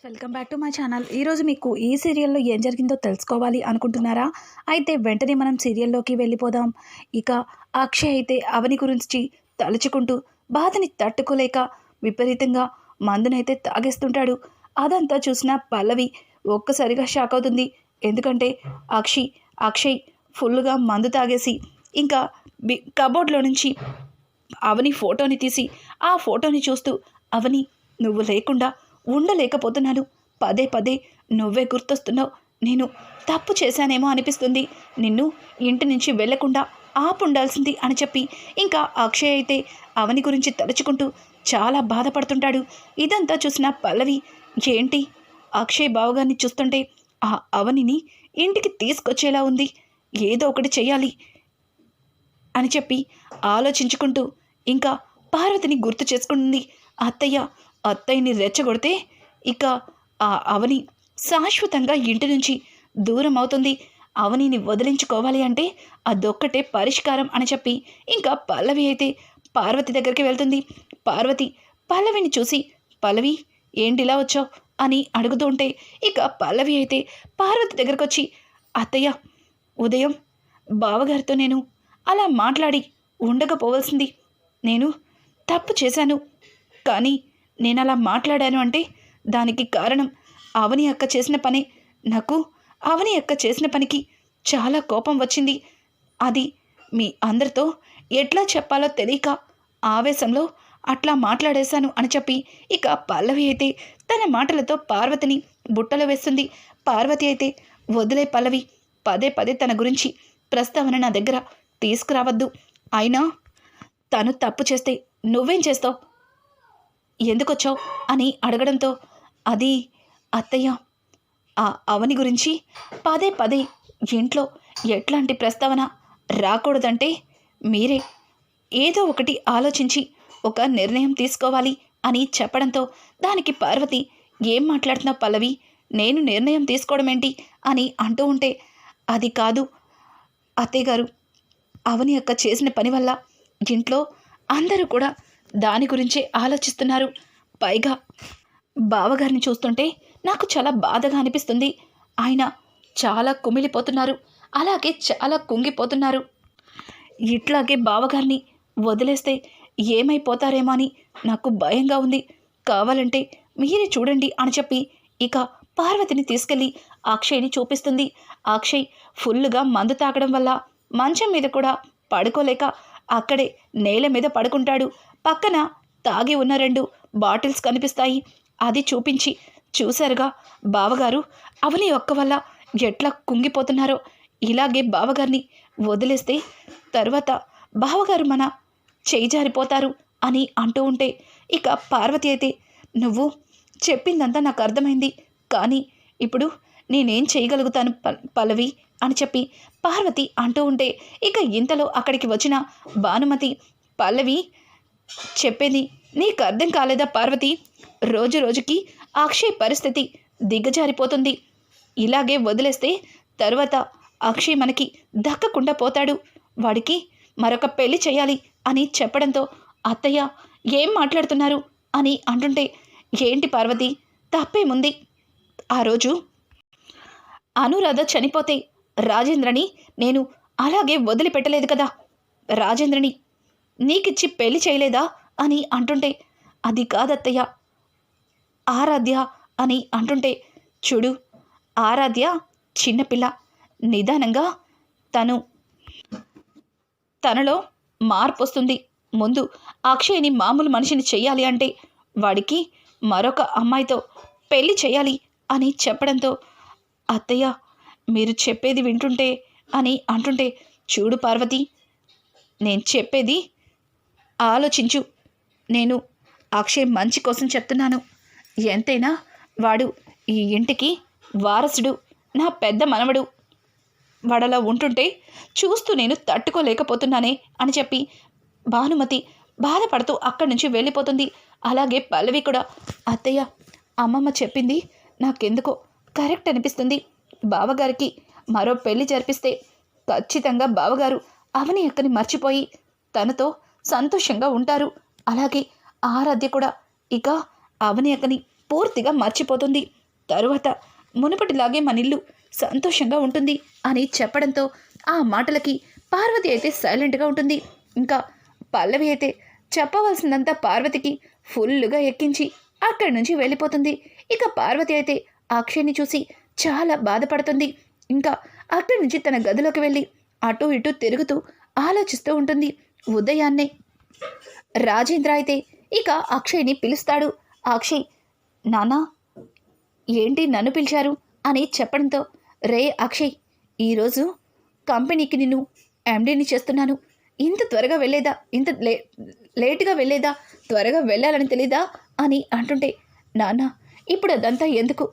Friends welcome back to my channel. ఈరోజు మీకు ఈ సీరియల్లో ఏం జరిగిందో తెలుసుకోవాలి అనుకుంటున్నారా? అయితే వెంటనే మనం సీరియల్లోకి వెళ్ళిపోదాం. ఇక అక్షయ్ అయితే అవని గురించి తలుచుకుంటూ బాధని తట్టుకోలేక విపరీతంగా మందునైతే తాగేస్తుంటాడు. అదంతా చూసిన పల్లవి ఒక్కసారిగా షాక్ అవుతుంది. ఎందుకంటే అక్షయ్ అక్షయ్ ఫుల్గా మందు తాగేసి ఇంకా బి కబోర్డ్లో నుంచి అవని ఫోటోని తీసి ఆ ఫోటోని చూస్తూ అవని నువ్వు లేకుండా ఉండలేకపోతున్నాను. పదే పదే నువ్వే గుర్తొస్తున్నావు. నేను తప్పు చేశానేమో అనిపిస్తుంది. నిన్ను ఇంటి నుంచి వెళ్ళకుండా ఆపుండాల్సింది అని చెప్పి ఇంకా అక్షయ్ అయితే అవని గురించి తలుచుకుంటూ చాలా బాధపడుతుంటాడు. ఇదంతా చూసిన పల్లవి ఏంటి? అక్షయ్ బావగారిని చూస్తుంటే ఆ అవనిని ఇంటికి తీసుకొచ్చేలా ఉంది. ఏదో ఒకటి చేయాలి అని చెప్పి ఆలోచించుకుంటూ ఇంకా పార్వతిని గుర్తు చేసుకుంటుంది. అత్తయ్య అత్తయ్యని రెచ్చగొడితే ఇక ఆ అవని శాశ్వతంగా ఇంటి నుంచి దూరం అవుతుంది. అవనిని వదిలించుకోవాలి అంటే అదొక్కటే పరిష్కారం అని చెప్పి ఇంకా పల్లవి అయితే పార్వతి దగ్గరికి వెళ్తుంది. పార్వతి పల్లవిని చూసి పల్లవి ఏంటిలా వచ్చావు? అని అడుగుతూ ఉంటే ఇక పల్లవి అయితే పార్వతి దగ్గరకు వచ్చి అత్తయ్య ఉదయం బావగారితో నేను అలా మాట్లాడి ఉండకపోవలసింది. నేను తప్పు చేశాను. కానీ నేను అలా మాట్లాడాను అంటే దానికి కారణం అవని అక్క చేసిన పని. నాకు అవని అక్క చేసిన పనికి చాలా కోపం వచ్చింది. అది మీ అందరితో ఎట్లా చెప్పాలో తెలియక ఆవేశంలో అట్లా మాట్లాడేశాను అని చెప్పి ఇక పల్లవి అయితే తన మాటలతో పార్వతిని బుట్టలో వేస్తుంది. పార్వతి అయితే వదిలే పల్లవి పదే పదే తన గురించి ప్రస్తావన నా దగ్గర తీసుకురావద్దు. అయినా తను తప్పు చేస్తే నువ్వేం చేస్తావు? ఎందుకొచ్చావు? అని అడగడంతో అది అత్తయ్య ఆ అవని గురించి పదే పదే ఇంట్లో ఎట్లాంటి ప్రస్తావన రాకూడదంటే మీరే ఏదో ఒకటి ఆలోచించి ఒక నిర్ణయం తీసుకోవాలి అని చెప్పడంతో దానికి పార్వతి ఏం మాట్లాడుతున్నావు పల్లవి? నేను నిర్ణయం తీసుకోవడం ఏంటి? అని అంటూ ఉంటే అది కాదు. అత్తయ్య గారు అవని యొక్క చేసిన పని వల్ల ఇంట్లో అందరూ కూడా దాని గురించే ఆలోచిస్తున్నారు. పైగా బావగారిని చూస్తుంటే నాకు చాలా బాధగా అనిపిస్తుంది. ఆయన చాలా కుమిలిపోతున్నారు. అలాగే చాలా కుంగిపోతున్నారు. ఇట్లాగే బావగారిని వదిలేస్తే ఏమైపోతారేమో అని నాకు భయంగా ఉంది. కావాలంటే మీరే చూడండి అని చెప్పి ఇక పార్వతిని తీసుకెళ్ళి అక్షయ్ని చూపిస్తుంది. అక్షయ్ ఫుల్గా మందు తాగడం వల్ల మంచం మీద కూడా పడుకోలేక అక్కడే నేల మీద పడుకుంటాడు. పక్కన తాగి ఉన్న రెండు బాటిల్స్ కనిపిస్తాయి. అది చూపించి చూశారుగా. బావగారు అవని ఒక్క వల్ల ఎట్లా కుంగిపోతున్నారో ఇలాగే బావగారిని వదిలేస్తే తర్వాత బావగారు మన చేయి జారిపోతారు అని అంటూ ఉంటే ఇక పార్వతి అయితే నువ్వు చెప్పిందంతా నాకు అర్థమైంది. కానీ ఇప్పుడు నేనేం చేయగలుగుతాను ప- పల్లవి? అని చెప్పి పార్వతి అంటూ ఉంటే ఇక ఇంతలో అక్కడికి వచ్చిన భానుమతి పల్లవి చెప్పేది నీకు అర్థం కాలేదా పార్వతి? రోజు రోజుకి అక్షయ్ పరిస్థితి దిగజారిపోతుంది. ఇలాగే వదిలేస్తే తర్వాత అక్షయ్ మనకి దక్కకుండా పోతాడు. వాడికి మరొక పెళ్ళి చేయాలి అని చెప్పడంతో అత్తయ్య ఏం మాట్లాడుతున్నారు అని అంటుంటే ఏంటి పార్వతి? తప్పేముంది? ఆ రోజు అనురాధ చనిపోతే రాజేంద్రని నేను అలాగే వదిలిపెట్టలేదు కదా. రాజేంద్రని నీకిచ్చి పెళ్ళి చేయలేదా? అని అంటుంటే అది కాదత్తయ్య. ఆరాధ్య అని అంటుంటే చూడు ఆరాధ్య చిన్నపిల్ల నిదానంగా తను తనలో మార్పు వస్తుంది ముందు అక్షయ్ని మామూలు మనిషిని చెయ్యాలి అంటే వాడికి మరొక అమ్మాయితో పెళ్ళి చేయాలి అని చెప్పడంతో అత్తయ్య మీరు చెప్పేది వింటుంటే అని అంటుంటే చూడు పార్వతి నేను చెప్పేది ఆలోచించు. నేను అక్షయ్ మంచి కోసం చెప్తున్నాను. ఎంతైనా వాడు ఈ ఇంటికి వారసుడు నా పెద్ద మనవడు. వాడలా ఉంటుంటే చూస్తూ నేను తట్టుకోలేకపోతున్నానే అని చెప్పి భానుమతి బాధపడుతూ అక్కడి నుంచి వెళ్ళిపోతుంది. అలాగే పల్లవి కూడా. అత్తయ్య అమ్మమ్మ చెప్పింది నాకెందుకో కరెక్ట్ అనిపిస్తుంది. బావగారికి మరో పెళ్ళి జరిపిస్తే ఖచ్చితంగా బావగారు అవని అక్కని మర్చిపోయి తనతో సంతోషంగా ఉంటారు. అలాగే ఆరాధ్య కూడా ఇక అవని అక్కని పూర్తిగా మర్చిపోతుంది. తరువాత మునుపటిలాగే మన ఇల్లు సంతోషంగా ఉంటుంది అని చెప్పడంతో ఆ మాటలకి పార్వతి అయితే సైలెంట్గా ఉంటుంది. ఇంకా పల్లవి అయితే చెప్పవలసిందంతా పార్వతికి ఫుల్లుగా ఎక్కించి అక్కడి నుంచి వెళ్ళిపోతుంది. ఇక పార్వతి అయితే అక్షయ్ని చూసి చాలా బాధపడుతుంది. ఇంకా అక్కడి నుంచి తన గదిలోకి వెళ్ళి అటు ఇటు తిరుగుతూ ఆలోచిస్తూ ఉంటుంది. ఉదయాన్నే. రాజేంద్ర అయితే ఇక అక్షయ్ని పిలుస్తాడు. అక్షయ్ నానా ఏంటి నన్ను పిలిచారు? అని చెప్పడంతో రే అక్షయ్ ఈరోజు కంపెనీకి నిన్ను ఎండీని చేస్తున్నాను. ఇంత త్వరగా వెళ్ళేదా? ఇంత లే లేటుగా వెళ్ళేదా? త్వరగా వెళ్ళాలని తెలీదా? అని అంటుంటే నాన్న ఇప్పుడు అదంతా ఎందుకు?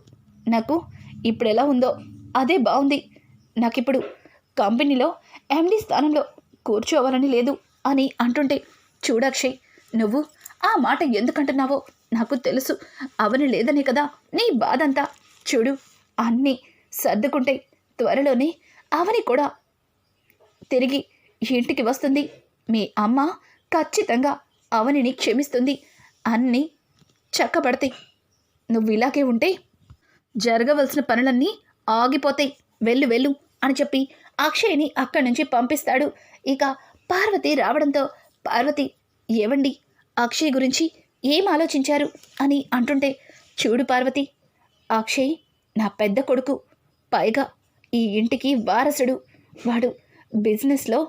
నాకు ఇప్పుడు ఎలా ఉందో అదే బాగుంది. నాకిప్పుడు కంపెనీలో ఎండీ స్థానంలో కూర్చోవాలని లేదు. అని అంటుంటే చూడక్షయ్ నువ్వు ఆ మాట ఎందుకంటున్నావో నాకు తెలుసు. అవని లేదనే కదా నీ బాధంతా. చూడు అన్నీ సర్దుకుంటే త్వరలోనే అవని కూడా తిరిగి ఇంటికి వస్తుంది. మీ అమ్మ ఖచ్చితంగా అవనిని క్షమిస్తుంది. అన్నీ చక్కబడతాయి. నువ్వు ఇలాగే ఉంటే జరగవలసిన పనులన్నీ ఆగిపోతాయి. వెళ్ళు వెళ్ళు అని చెప్పి అక్షయ్ని అక్కడి నుంచి పంపిస్తాడు. ఇక పార్వతి రావడంతో పార్వతి ఏవండి? అక్షయ్ గురించి ఏం ఆలోచించారు? అని అంటుంటే చూడు పార్వతి అక్షయ్ నా పెద్ద కొడుకు. పైగా ఈ ఇంటికి వారసుడు. వాడు బిజినెస్లో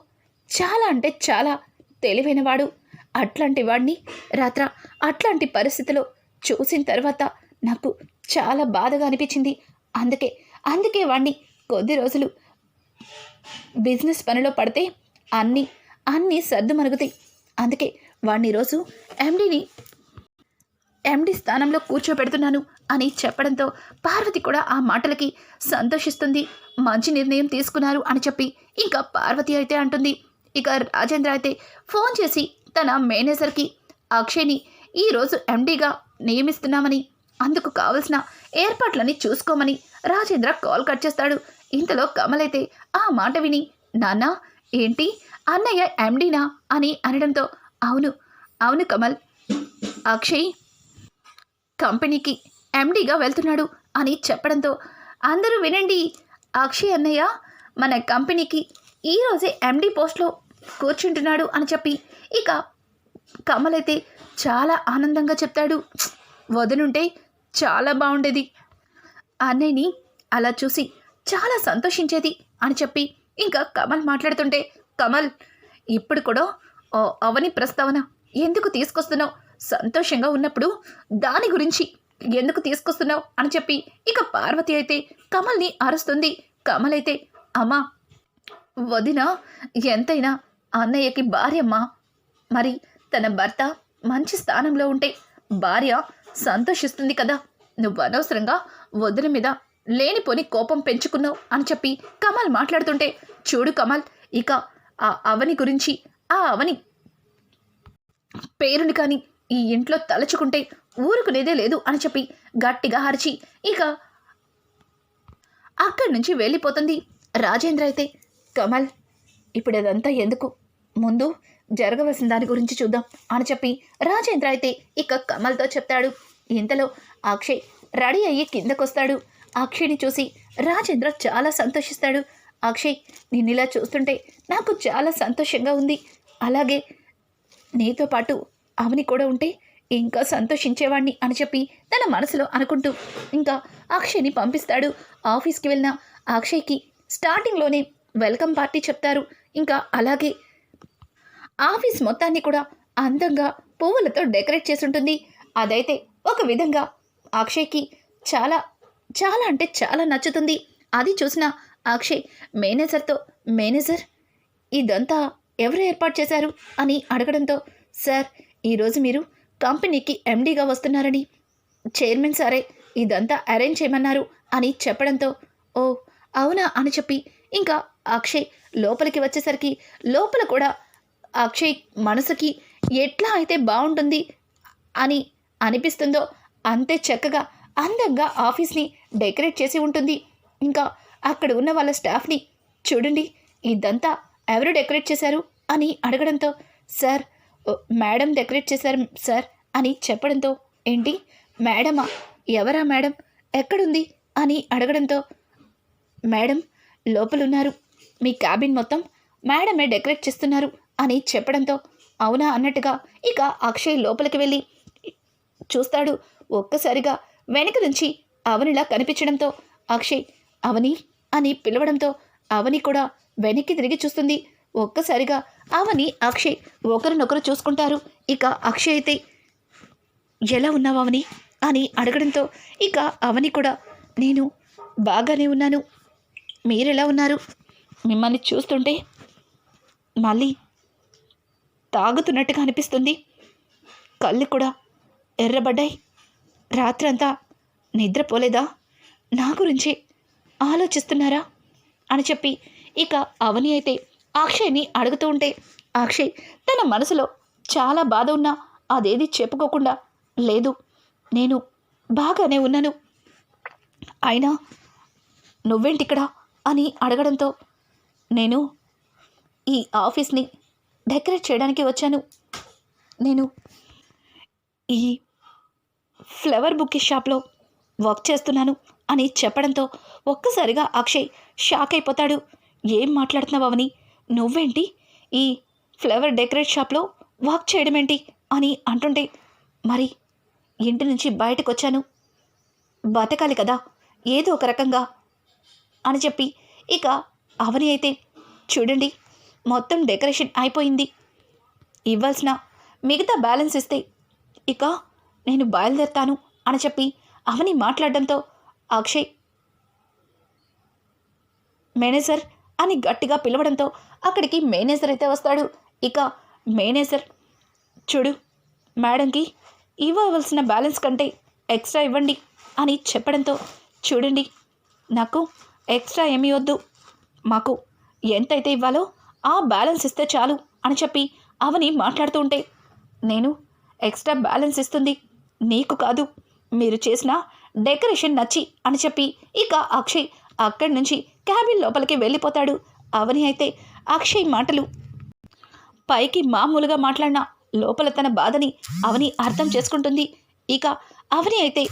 చాలా అంటే చాలా తెలివైనవాడు. అట్లాంటి వాడిని రాత్ర అట్లాంటి పరిస్థితిలో చూసిన తర్వాత నాకు చాలా బాధగా అనిపించింది. అందుకే అందుకే వాడిని కొద్ది రోజులు బిజినెస్ పనిలో పడితే అన్నీ అన్నీ సర్దు మరుగుతాయి. అందుకే వాడిని ఈరోజు ఎండీని ఎండి స్థానంలో కూర్చోబెడుతున్నాను అని చెప్పడంతో పార్వతి కూడా ఆ మాటలకి సంతోషిస్తుంది. మంచి నిర్ణయం తీసుకున్నారు అని చెప్పి ఇంకా పార్వతి అయితే అంటుంది. ఇక రాజేంద్ర అయితే ఫోన్ చేసి తన మేనేజర్కి అక్షయ్ని ఈరోజు ఎండీగా నియమిస్తున్నామని అందుకు కావలసిన ఏర్పాట్లని చూసుకోమని రాజేంద్ర కాల్ కట్ చేస్తాడు. ఇంతలో కమల్ అయితే ఆ మాట విని నాన్న ఏంటి? అన్నయ్య ఎండీనా అని అనడంతో అవును అవును కమల్. అక్షయ్ కంపెనీకి ఎండీగా వెళ్తున్నాడు అని చెప్పడంతో అందరూ వినండి. అక్షయ్ అన్నయ్య మన కంపెనీకి ఈరోజే ఎండీ పోస్ట్లో కూర్చుంటున్నాడు అని చెప్పి ఇక కమల్ అయితే చాలా ఆనందంగా చెప్తాడు వదనుంటే చాలా బాగుండేది అన్నయ్యని అలా చూసి చాలా సంతోషించేది అని చెప్పి ఇంకా కమల్ మాట్లాడుతుంటే కమల్ ఇప్పుడు కూడా ఓ అవని ప్రస్తావన ఎందుకు తీసుకొస్తున్నావు? సంతోషంగా ఉన్నప్పుడు దాని గురించి ఎందుకు తీసుకొస్తున్నావు? అని చెప్పి ఇక పార్వతి అయితే కమల్ని అరుస్తుంది. కమల్ అయితే అమ్మా వదిన ఎంతైనా అన్నయ్యకి భార్యమ్మ. మరి తన భర్త మంచి స్థానంలో ఉంటే భార్య సంతోషిస్తుంది కదా. నువ్వు అనవసరంగా వదిన మీద లేనిపోని కోపం పెంచుకున్నావు అని చెప్పి కమల్ మాట్లాడుతుంటే చూడు కమల్ ఇక ఆ అవని గురించి ఆ అవని పేరుని కానీ ఈ ఇంట్లో తలుచుకుంటే ఊరుకునేదే లేదు అని చెప్పి గట్టిగా హరిచి ఇక అక్కడి నుంచి వెళ్ళిపోతుంది రాజేంద్ర అయితే. కమల్ ఇప్పుడు అదంతా ఎందుకు? ముందు జరగవలసిన దాని గురించి చూద్దాం అని చెప్పి రాజేంద్ర అయితే ఇక కమల్తో చెప్తాడు. ఇంతలో అక్షయ్ రెడీ అయ్యి కిందకొస్తాడు. అక్షయ్ని చూసి రాజేంద్ర చాలా సంతోషిస్తాడు. అక్షయ్ నిన్ను ఇలా చూస్తుంటే నాకు చాలా సంతోషంగా ఉంది. అలాగే నీతో పాటు అవని కూడా ఉంటే ఇంకా సంతోషించేవాడిని అని చెప్పి తన మనసులో అనుకుంటూ ఇంకా అక్షయ్ని పంపిస్తాడు. ఆఫీస్కి వెళ్ళిన అక్షయ్కి స్టార్టింగ్లోనే వెల్కమ్ పార్టీ చెప్తారు. ఇంకా అలాగే ఆఫీస్ మొత్తాన్ని కూడా అందంగా పువ్వులతో డెకరేట్ చేసి ఉంటుంది అదైతే ఒక విధంగా అక్షయ్కి చాలా చాలా అంటే చాలా నచ్చుతుంది. అది చూసిన అక్షయ్ మేనేజర్తో మేనేజర్ ఇదంతా ఎవరు ఏర్పాటు చేశారు అని అడగడంతో సార్ ఈరోజు మీరు కంపెనీకి ఎండీగా వస్తున్నారని చైర్మన్ సారే ఇదంతా అరేంజ్ చేయమన్నారు అని చెప్పడంతో ఓ అవునా అని చెప్పి ఇంకా అక్షయ్ లోపలికి వచ్చేసరికి లోపల కూడా అక్షయ్ మనసుకి ఎట్లా అయితే బాగుంటుంది అని అనిపిస్తుందో అంతే చక్కగా అందంగా ఆఫీస్ని డెకరేట్ చేసి ఉంటుంది. ఇంకా అక్కడ ఉన్న వాళ్ళ స్టాఫ్ని చూడండి ఇదంతా ఎవరు డెకరేట్ చేశారు అని అడగడంతో సార్ మేడం డెకరేట్ చేశారు సార్ అని చెప్పడంతో ఏంటి మేడమా? ఎవరా మేడం? ఎక్కడుంది? అని అడగడంతో మేడం లోపలున్నారు మీ క్యాబిన్ మొత్తం మేడమే డెకరేట్ చేస్తున్నారు అని చెప్పడంతో అవునా? అన్నట్టుగా ఇక అక్షయ్ లోపలికి వెళ్ళి చూస్తాడు. ఒక్కసారిగా వెనక నుంచి అవనిలా కనిపించడంతో అక్షయ్ అవని అని పిలవడంతో అవని కూడా వెనక్కి తిరిగి చూస్తుంది. ఒక్కసారిగా అవని అక్షయ్ ఒకరినొకరు చూసుకుంటారు. ఇక అక్షయ్ అయితే ఎలా ఉన్నావు అవని? అని అడగడంతో ఇక అవని కూడా నేను బాగానే ఉన్నాను. మీరెలా ఉన్నారు? మిమ్మల్ని చూస్తుంటే మళ్ళీ తాగుతున్నట్టుగా అనిపిస్తుంది. కళ్ళు కూడా ఎర్రబడ్డాయి. రాత్రంతా నిద్రపోలేదా? నా గురించి ఆలోచిస్తున్నారా? అని చెప్పి ఇక అవని అయితే అక్షయ్ని అడుగుతూ ఉంటే అక్షయ్ తన మనసులో చాలా బాధ ఉన్నా అదేది చెప్పుకోకుండా లేదు నేను బాగానే ఉన్నాను. అయినా నువ్వేంటిక్కడ? అని అడగడంతో నేను ఈ ఆఫీస్ని డెకరేట్ చేయడానికి వచ్చాను. నేను ఈ ఫ్లవర్ బుక్కి షాప్లో వర్క్ చేస్తున్నాను. అని చెప్పడంతో ఒక్కసారిగా అక్షయ్ షాక్ అయిపోతాడు. ఏం మాట్లాడుతున్నావు అవని? నువ్వేంటి? ఈ ఫ్లవర్ డెకరేట్ షాప్లో వర్క్ చేయడం ఏంటి అని అంటుంటే మరి ఇంటి నుంచి బయటకు వచ్చాను బతకాలి కదా ఏదో ఒక రకంగా అని చెప్పి ఇక అవని అయితే చూడండి మొత్తం డెకరేషన్ అయిపోయింది. ఇవ్వాల్సిన మిగతా బ్యాలెన్స్ ఇస్తే ఇక నేను బయలుదేరుతాను అని చెప్పి అవని మాట్లాడడంతో అక్షయ్. మేనేజర్ అని గట్టిగా పిలవడంతో అక్కడికి మేనేజర్ అయితే వస్తాడు. ఇక మేనేజర్ చూడు మేడంకి ఇవ్వవలసిన బ్యాలెన్స్ కంటే ఎక్స్ట్రా ఇవ్వండి అని చెప్పడంతో చూడండి నాకు ఎక్స్ట్రా ఏమీ వద్దు. మాకు ఎంతైతే ఇవ్వాలో ఆ బ్యాలెన్స్ ఇస్తే చాలు అని చెప్పి అవని మాట్లాడుతూ ఉంటే నేను ఎక్స్ట్రా బ్యాలెన్స్ ఇస్తుంది నీకు కాదు. మీరు చేసిన డెకరేషన్ నచ్చి అని చెప్పి ఇక అక్షయ్ అక్కడి నుంచి క్యాబిన్ లోపలికి వెళ్ళిపోతాడు. అవని అయితే అక్షయ్ మాటలు పైకి మామూలుగా మాట్లాడిన లోపల తన బాధని అవని అర్థం చేసుకుంటుంది. ఇక అవని అయితే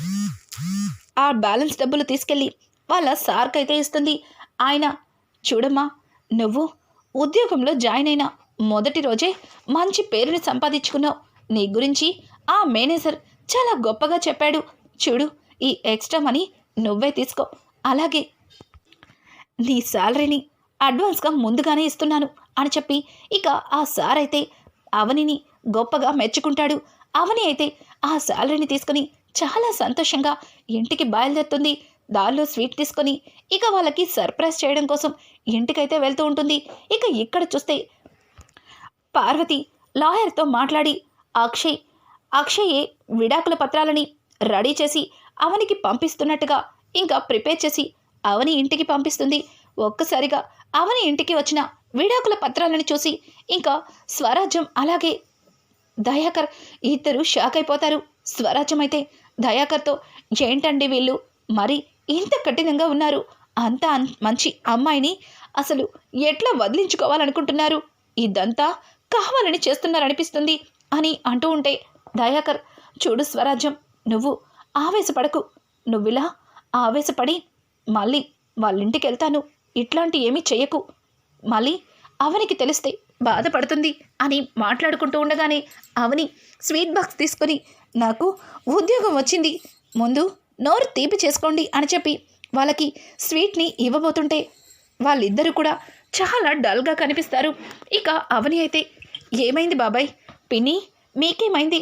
ఆ బ్యాలెన్స్ డబ్బులు తీసుకెళ్ళి వాళ్ళ సార్కి అయితే ఇస్తుంది. ఆయన చూడమ్మా నువ్వు ఉద్యోగంలో జాయిన్ అయిన మొదటి రోజే మంచి పేరుని సంపాదించుకున్నావు. నీ గురించి ఆ మేనేజర్ చాలా గొప్పగా చెప్పాడు. చూడు ఈ ఎక్స్ట్రా మనీ నువ్వే తీసుకో. అలాగే నీ శాలరీని అడ్వాన్స్గా ముందుగానే ఇస్తున్నాను అని చెప్పి ఇక ఆ సార్ అయితే అవనిని గొప్పగా మెచ్చుకుంటాడు. అవని అయితే ఆ శాలరీని తీసుకొని చాలా సంతోషంగా ఇంటికి బయలుదేరుతుంది. దారిలో స్వీట్ తీసుకొని ఇక వాళ్ళకి సర్ప్రైజ్ చేయడం కోసం ఇంటికైతే వెళ్తూ ఉంటుంది. ఇక ఇక్కడ చూస్తే పార్వతి లాయర్తో మాట్లాడి అక్షయ్ అక్షయే విడాకుల పత్రాలని రెడీ చేసి అవనికి పంపిస్తున్నట్టుగా ఇంకా ప్రిపేర్ చేసి అవని ఇంటికి పంపిస్తుంది. ఒక్కసారిగా అవని ఇంటికి వచ్చిన విడాకుల పత్రాలను చూసి ఇంకా స్వరాజ్యం అలాగే దయాకర్ ఇద్దరు షాక్ అయిపోతారు. స్వరాజ్యం అయితే దయాకర్తో ఏంటండి వీళ్ళు? మరి ఇంత కఠినంగా ఉన్నారు. అంత మంచి అమ్మాయిని అసలు ఎట్లా వదిలించుకోవాలనుకుంటున్నారు? ఇదంతా కావాలని చేస్తున్నారనిపిస్తుంది అని అంటూ ఉంటే దయాకర్ చూడు స్వరాజ్యం నువ్వు ఆవేశపడకు. నువ్విలా ఆవేశపడి మళ్ళీ వాళ్ళ ఇంటికి వెళ్తాను ఇట్లాంటి ఏమీ చెయ్యకు. మళ్ళీ అవనికి తెలిస్తే బాధపడుతుంది అని మాట్లాడుకుంటూ ఉండగానే అవని స్వీట్ బాక్స్ తీసుకొని నాకు ఉద్యోగం వచ్చింది. ముందు నోరు తీపి చేసుకోండి అని చెప్పి వాళ్ళకి స్వీట్ని ఇవ్వబోతుంటే వాళ్ళిద్దరూ కూడా చాలా డల్గా కనిపిస్తారు. ఇక అవని అయితే ఏమైంది బాబాయ్? పిన్ని మీకేమైంది?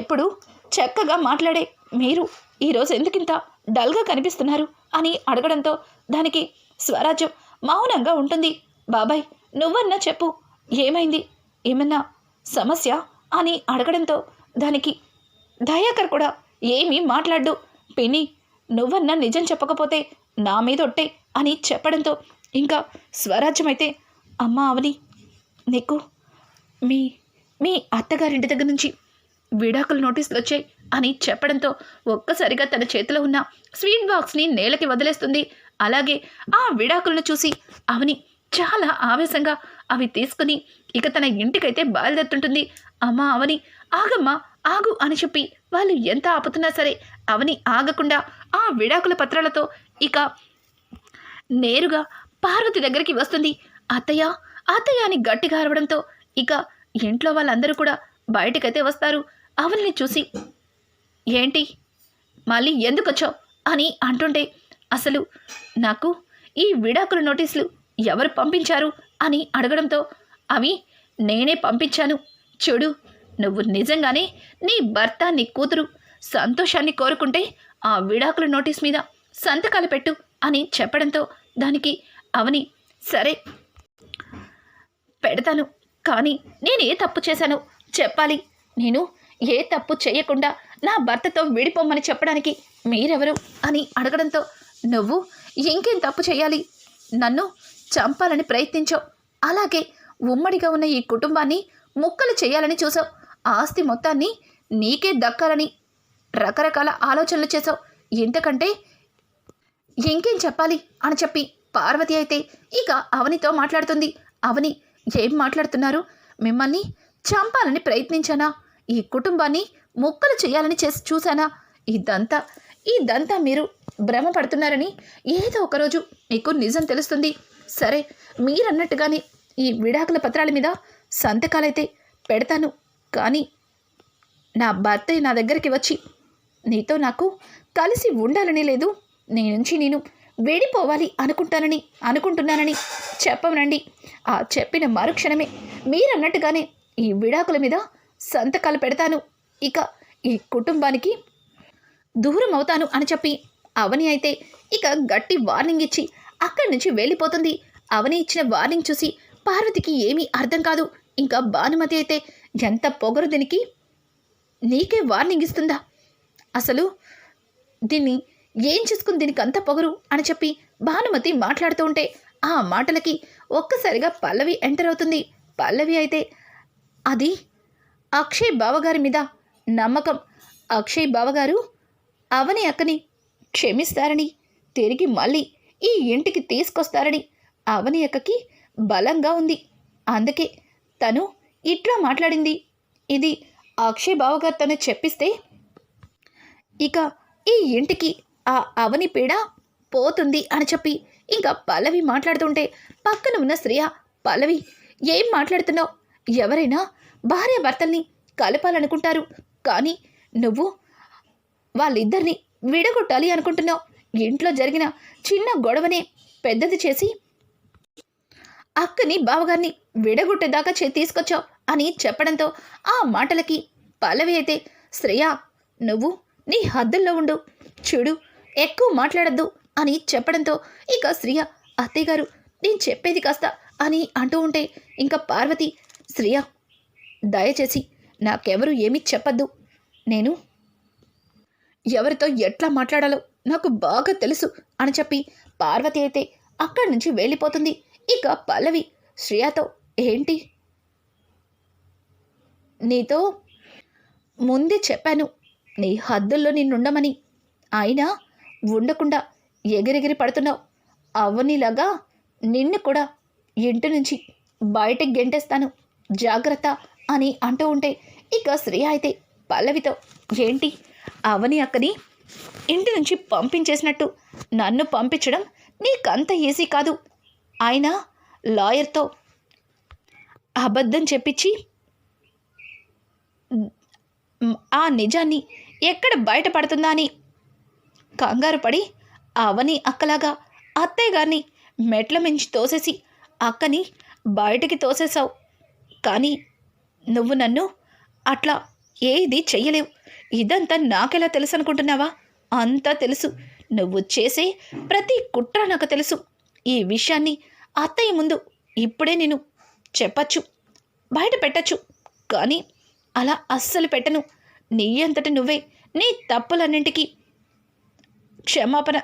ఎప్పుడు చక్కగా మాట్లాడే మీరు ఈరోజు ఎందుకింత డల్గా కనిపిస్తున్నారు? అని అడగడంతో దానికి స్వరాజ్యం మౌనంగా ఉంటుంది. బాబాయ్ నువ్వన్నా చెప్పు. ఏమైంది? ఏమన్నా సమస్య? అని అడగడంతో దానికి దయాకర్ కూడా ఏమీ మాట్లాడు పిన్ని నువ్వన్నా నిజం చెప్పకపోతే నా మీద ఒట్టే అని చెప్పడంతో ఇంకా స్వరాజ్యం అయితే అవని నీకు మీ మీ అత్తగారింటి దగ్గర నుంచి విడాకుల నోటీసులు వచ్చాయి. అని చెప్పడంతో ఒక్కసారిగా తన చేతిలో ఉన్న స్వీట్ బాక్స్ని నేలకి వదిలేస్తుంది. అలాగే ఆ విడాకులను చూసి అవని చాలా ఆవేశంగా అవి తీసుకుని ఇక తన ఇంటికైతే బయలుదేరుతుంటుంది. అమ్మా అవని ఆగమ్మా ఆగు అని చెప్పి వాళ్ళు ఎంత ఆపుతున్నా సరే అవని ఆగకుండా ఆ విడాకుల పత్రాలతో ఇక నేరుగా పార్వతి దగ్గరికి వస్తుంది. అత్తయ్య అత్తయ్య అని గట్టిగా అరవడంతో ఇక ఇంట్లో వాళ్ళందరూ కూడా బయటకైతే వస్తారు. అవల్ని చూసి ఏంటి? మళ్ళీ ఎందుకొచ్చావు? అని అంటుంటే అసలు నాకు ఈ విడాకుల నోటీసులు ఎవరు పంపించారు? అని అడగడంతో అవి నేనే పంపించాను. చూడు నువ్వు నిజంగానే నీ భర్త నీ కూతురు సంతోషాన్ని కోరుకుంటే ఆ విడాకుల నోటీస్ మీద సంతకాలు పెట్టు అని చెప్పడంతో దానికి అవని సరే పెడతాను. కానీ నేను ఏ తప్పు చేశాను. చెప్పాలి. నేను ఏ తప్పు చేయకుండా నా భర్తతో విడిపోమ్మని చెప్పడానికి మీరెవరు అని అడగడంతో నువ్వు ఇంకేం తప్పు చేయాలి? నన్ను చంపాలని ప్రయత్నించావు అలాగే ఉమ్మడిగా ఉన్న ఈ కుటుంబాన్ని ముక్కలు చేయాలని చూసావు. ఆస్తి మొత్తాన్ని నీకే దక్కాలని రకరకాల ఆలోచనలు చేసావు. ఇంతకంటే ఇంకేం చెప్పాలి? అని చెప్పి పార్వతి అయితే ఇక అవనితో మాట్లాడుతుంది. అవని ఏం మాట్లాడుతున్నారు? మిమ్మల్ని చంపాలని ప్రయత్నించానా? ఈ కుటుంబాన్ని ముక్కలు చేయాలని చేసి చూశానా? ఇదంతా ఇదంతా మీరు భ్రమపడుతున్నారని ఏదో ఒకరోజు మీకు నిజం తెలుస్తుంది. సరే మీరన్నట్టుగానే ఈ విడాకుల పత్రాల మీద సంతకాలైతే పెడతాను. కానీ నా భర్త నా దగ్గరికి వచ్చి నీతో నాకు కలిసి ఉండాలని లేదు. నీ నుంచి నేను వెళ్ళిపోవాలి అనుకుంటానని అనుకుంటున్నానని చెప్పమనండి. ఆ చెప్పిన మరుక్షణమే మీరన్నట్టుగానే ఈ విడాకుల మీద సంతకాలు పెడతాను. ఇక ఈ కుటుంబానికి దూరం అవుతాను అని చెప్పి అవని అయితే ఇక గట్టి వార్నింగ్ ఇచ్చి అక్కడి నుంచి వెళ్ళిపోతుంది. అవని ఇచ్చిన వార్నింగ్ చూసి పార్వతికి ఏమీ అర్థం కాదు. ఇంకా భానుమతి అయితే ఎంత పొగరు దీనికి? నీకే వార్నింగ్ ఇస్తుందా? అసలు దీన్ని ఏం చేసుకుని దీనికి అంత పొగరు అని చెప్పి భానుమతి మాట్లాడుతూ ఉంటే ఆ మాటలకి ఒక్కసారిగా పల్లవి ఎంటర్ అవుతుంది. పల్లవి అయితే అది అక్షయ్ బావగారి మీద నమ్మకం. అక్షయ్ బావగారు అవని అక్కని క్షమిస్తారని తిరిగి మళ్ళీ ఈ ఇంటికి తీసుకొస్తారని అవని అక్కకి బలంగా ఉంది. అందుకే తను ఇట్లా మాట్లాడింది. ఇది అక్షయ్ బావగారు తను చెప్పిస్తే ఇక ఈ ఇంటికి ఆ అవని పీడ పోతుంది అని చెప్పి ఇంకా పల్లవి మాట్లాడుతుంటే పక్కన ఉన్న శ్రియ పల్లవి ఏం మాట్లాడుతున్నావు? ఎవరైనా భార్య భర్తల్ని కలపాలనుకుంటారు. కానీ నువ్వు వాళ్ళిద్దరిని విడగొట్టాలి అనుకుంటున్నావు. ఇంట్లో జరిగిన చిన్న గొడవనే పెద్దది చేసి అక్కని బావగారిని విడగొట్టేదాకా చే తీసుకొచ్చావు అని చెప్పడంతో ఆ మాటలకి పల్లవి అయితే శ్రేయ నువ్వు నీ హద్దుల్లో ఉండు చూడు ఎక్కువ మాట్లాడద్దు అని చెప్పడంతో ఇక శ్రియ అత్తయ్య గారు నేను చెప్పేది కాస్త అని అంటూ ఉంటే ఇంకా పార్వతి శ్రియ దయచేసి నాకెవరు ఏమీ చెప్పద్దు. నేను ఎవరితో ఎట్లా మాట్లాడాలో నాకు బాగా తెలుసు అని చెప్పి పార్వతి అయితే అక్కడి నుంచి వెళ్ళిపోతుంది. ఇక పల్లవి శ్రేయతో ఏంటి? నీతో ముందే చెప్పాను. నీ హద్దుల్లో నిన్నుండమని. అయినా ఉండకుండా ఎగిరెగిరి పడుతున్నావు. అవనిలాగా నిన్ను కూడా ఇంటి నుంచి బయటకు గెంటేస్తాను. జాగ్రత్త అని అంటూ ఉంటే ఇక శ్రేయ అయితే పల్లవితో ఏంటి? అవని అక్కని ఇంటి నుంచి పంపించేసినట్టు నన్ను పంపించడం నీకంత ఈజీ కాదు. ఆయన లాయర్తో అబద్ధం చెప్పించి ఆ నిజాన్ని ఎక్కడ బయటపడుతుందా అని కంగారు పడి అవని అక్కలాగా అత్తయ్య గారిని మెట్ల మించి తోసేసి అక్కని బయటికి తోసేశావు. కానీ నువ్వు నన్ను అట్లా ఏది చెయ్యలేవు. ఇదంతా నాకెలా తెలుసు అనుకుంటున్నావా అంతా తెలుసు. నువ్వు చేసే ప్రతి కుట్ర నాకు తెలుసు. ఈ విషయాన్ని అత్తయ్య ముందు ఇప్పుడే నేను చెప్పచ్చు బయట పెట్టచ్చు. కానీ అలా అస్సలు పెట్టను. నీ అంతటి నువ్వే నీ తప్పులన్నింటికి క్షమాపణ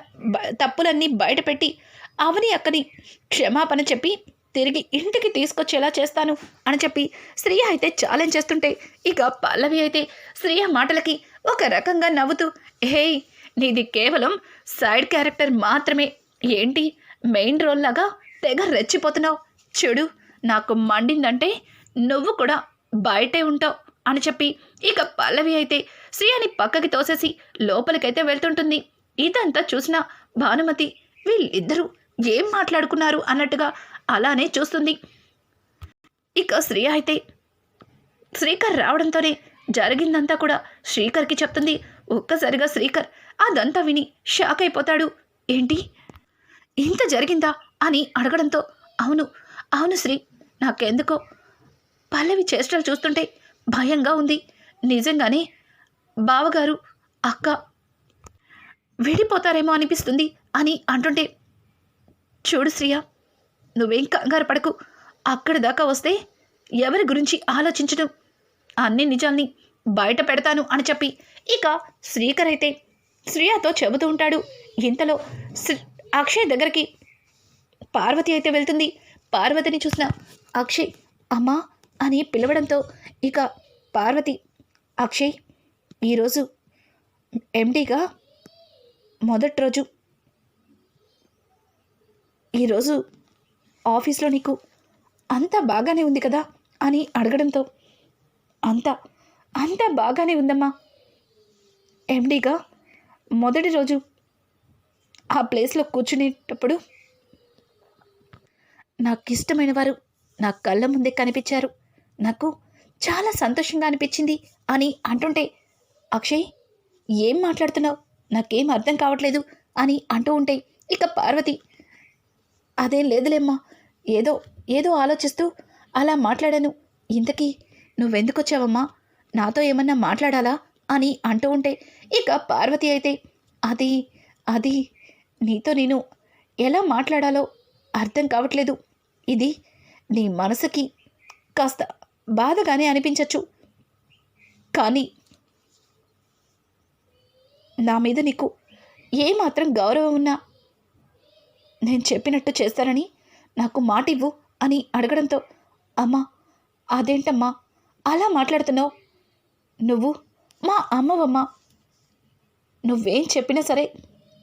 తప్పులన్నీ బయటపెట్టి అవని అక్కని క్షమాపణ చెప్పి తిరిగి ఇంటికి తీసుకొచ్చేలా చేస్తాను అని చెప్పి శ్రీయ అయితే ఛాలెంజ్ చేస్తుంటే ఇక పల్లవి అయితే శ్రీయ మాటలకి ఒక రకంగా నవ్వుతూ హేయ్ నీది కేవలం సైడ్ క్యారెక్టర్ మాత్రమే. ఏంటి? మెయిన్ రోల్ లాగా తెగ రెచ్చిపోతున్నావు. చెడు నాకు మండిందంటే నువ్వు కూడా బయటే ఉంటావు అని చెప్పి ఇక పల్లవి అయితే శ్రీయాని పక్కకి తోసేసి లోపలికైతే వెళ్తుంటుంది. ఇదంతా చూసిన భానుమతి వీళ్ళిద్దరూ ఏం మాట్లాడుకున్నారు? అన్నట్టుగా అలానే చూస్తుంది. ఇక శ్రీయ అయితే శ్రీకర్ రావడంతోనే జరిగిందంతా కూడా శ్రీకర్కి చెప్తుంది. ఒక్కసారిగా శ్రీకర్ అదంతా విని షాక్ అయిపోతాడు. ఏంటి? ఇంత జరిగిందా అని అడగడంతో అవును అవును శ్రీ నాకెందుకో పల్లవి చేష్టలు చూస్తుంటే భయంగా ఉంది. నిజంగానే బావగారు అక్క విడిపోతారేమో అనిపిస్తుంది అని అంటుంటే చూడు శ్రీయ నువ్వేం కంగారు పడకు. అక్కడి దాకా వస్తే ఎవరి గురించి ఆలోచించడం? అన్ని నిజాల్ని బయట పెడతాను అని చెప్పి ఇక శ్రీకర్ అయితే శ్రీయతో చెబుతూ ఉంటాడు. ఇంతలో శ్రీ- అక్షయ్ దగ్గరికి పార్వతి అయితే వెళ్తుంది. పార్వతిని చూసిన అక్షయ్ అమ్మా అని పిలవడంతో ఇక పార్వతి అక్షయ్ ఈరోజు ఎండీగా? మొదటి రోజు. ఈరోజు ఆఫీస్లో నీకు అంతా బాగానే ఉంది కదా అని అడగడంతో అంతా అంతా బాగానే ఉందమ్మా. ఎండీగా మొదటి రోజు ఆ ప్లేస్లో కూర్చునేటప్పుడు నాకు ఇష్టమైన వారు నా కళ్ళ ముందే కనిపించారు. నాకు చాలా సంతోషంగా అనిపించింది అని అంటుంటే అక్షయ్ ఏం మాట్లాడుతున్నావు? నాకేం అర్థం కావట్లేదు అని అంటూ ఉంటే ఇక పార్వతి అదేం లేదులేమ్మా ఏదో ఏదో ఆలోచిస్తూ అలా మాట్లాడాను. ఇంతకీ నువ్వెందుకొచ్చావమ్మా? నాతో ఏమన్నా మాట్లాడాలా? అని అంటూ ఉంటే ఇక పార్వతి అయితే అది అది నీతో నేను ఎలా మాట్లాడాలో అర్థం కావట్లేదు. ఇది నీ మనసుకి కాస్త బాధగానే అనిపించవచ్చు కానీ నా మీద నీకు ఏమాత్రం గౌరవం ఉన్నా నేను చెప్పినట్టు చేస్తానని నాకు మాట ఇవ్వు అని అడగడంతో అమ్మా అదేంటమ్మా? అలా మాట్లాడుతున్నావు? నువ్వు? మా అమ్మవమ్మా? నువ్వేం చెప్పినా సరే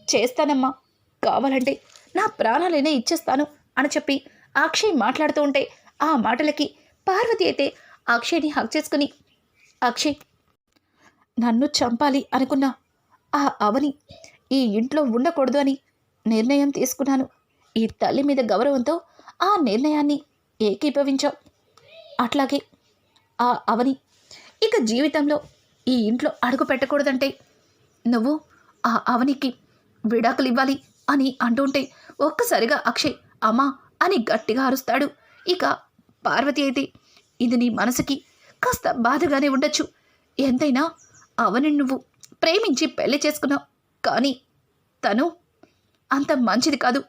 చేస్తానమ్మా. కావాలంటే నా ప్రాణాలైనా ఇచ్చేస్తాను అని చెప్పి అక్షయ్ మాట్లాడుతూ ఉంటే ఆ మాటలకి పార్వతి అయితే అక్షయ్ని హక్ చేసుకుని అక్షయ్ నన్ను చంపాలి అనుకున్న ఆ అవని ఈ ఇంట్లో ఉండకూడదు అని నిర్ణయం తీసుకున్నాను. ఈ తల్లి మీద గౌరవంతో ఆ నిర్ణయాన్ని ఏకీభవించావు అట్లాగే ఆ అవని ఇక జీవితంలో ఈ ఇంట్లో అడుగు పెట్టకూడదంటే నువ్వు ఆ అవనికి విడాకులు ఇవ్వాలి అని అంటుంటే ఒక్కసారిగా అక్షయ్ అమ్మా అని గట్టిగా అరుస్తాడు. ఇక పార్వతి అయితే ఇది నీ మనసుకి కాస్త బాధగానే ఉండొచ్చు. ఎంతైనా అవని నువ్వు ప్రేమించి పెళ్ళి చేసుకున్నావు. కానీ తను అంత మంచిది కాదు.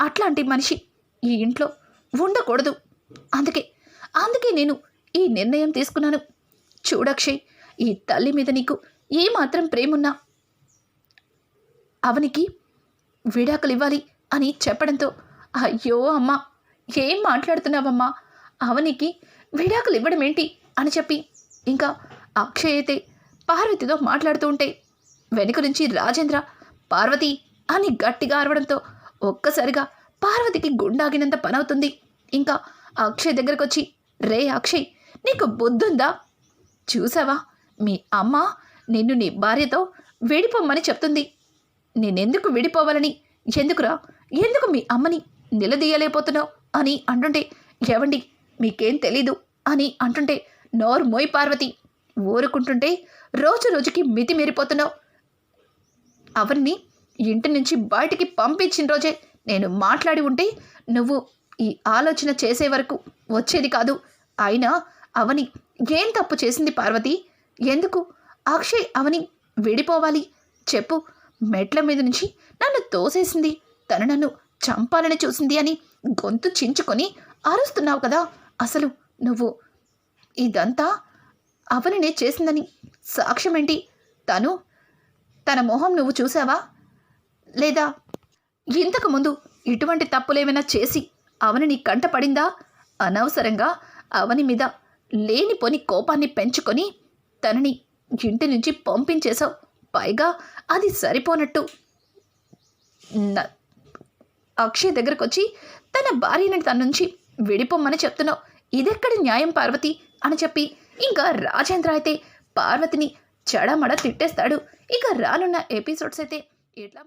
అట్లాంటి మనిషి ఈ ఇంట్లో ఉండకూడదు. అందుకే అందుకే నేను ఈ నిర్ణయం తీసుకున్నాను. చూడక్షయ్ ఈ తల్లి మీద నీకు ఏమాత్రం ప్రేమున్నా? అవనికి విడాకులు ఇవ్వాలి అని చెప్పడంతో అయ్యో అమ్మా ఏం మాట్లాడుతున్నావమ్మా? అవనికి విడాకులు ఇవ్వడం ఏంటి? అని చెప్పి ఇంకా అక్షయ్ అయితే పార్వతితో మాట్లాడుతూ ఉంటే వెనుక నుంచి రాజేంద్ర పార్వతి అని గట్టిగా అరవడంతో ఒక్కసారిగా పార్వతికి గుండాగినంత పనవుతుంది. ఇంకా అక్షయ్ దగ్గరకు వచ్చి రే అక్షయ్ నీకు బుద్ధుందా? చూసావా? మీ అమ్మ నిన్ను నీ భార్యతో విడిపోమ్మని చెప్తుంది. నేనెందుకు విడిపోవాలని? ఎందుకురా? ఎందుకు మీ అమ్మని నిలదీయలేకపోతున్నావు? అని అంటుంటే ఏవండి మీకేం తెలీదు? అని అంటుంటే నోరు మోయ్ పార్వతి ఊరుకుంటుంటే రోజు రోజుకి మితి మీరిపోతున్నావు అవన్నీ ఇంటి నుంచి బయటికి పంపించిన రోజే నేను మాట్లాడి ఉంటే నువ్వు ఈ ఆలోచన చేసే వరకు వచ్చేది కాదు. అయినా అవని ఏం తప్పు చేసింది పార్వతి? ఎందుకు? అక్షయ్ అవని విడిపోవాలి. చెప్పు. మెట్ల మీద నుంచి నన్ను తోసేసింది. తను నన్ను చంపాలని చూసింది అని గొంతు చించుకొని అరుస్తున్నావు కదా. అసలు నువ్వు ఇదంతా అవనినే చేసిందని సాక్ష్యమేంటి? తను తన మొహం నువ్వు చూసావా? లేదా? ఇంతకుముందు ఇటువంటి తప్పులేమైనా చేసి అవని నీ కంట పడిందా? అనవసరంగా అవని మీద లేనిపోని కోపాన్ని పెంచుకొని తనని ఇంటి నుంచి పంపించేశావు. పైగా అది సరిపోనట్టు. న- అక్షయ్ దగ్గరకు వచ్చి తన భార్యని తన నుంచి విడిపోమ్మని చెప్తున్నావు. ఇదెక్కడి న్యాయం పార్వతి? అని చెప్పి ఇంకా రాజేంద్ర అయితే పార్వతిని చెడమడ తిట్టేస్తాడు. ఇక రానున్న ఎపిసోడ్స్ అయితే ఎట్లా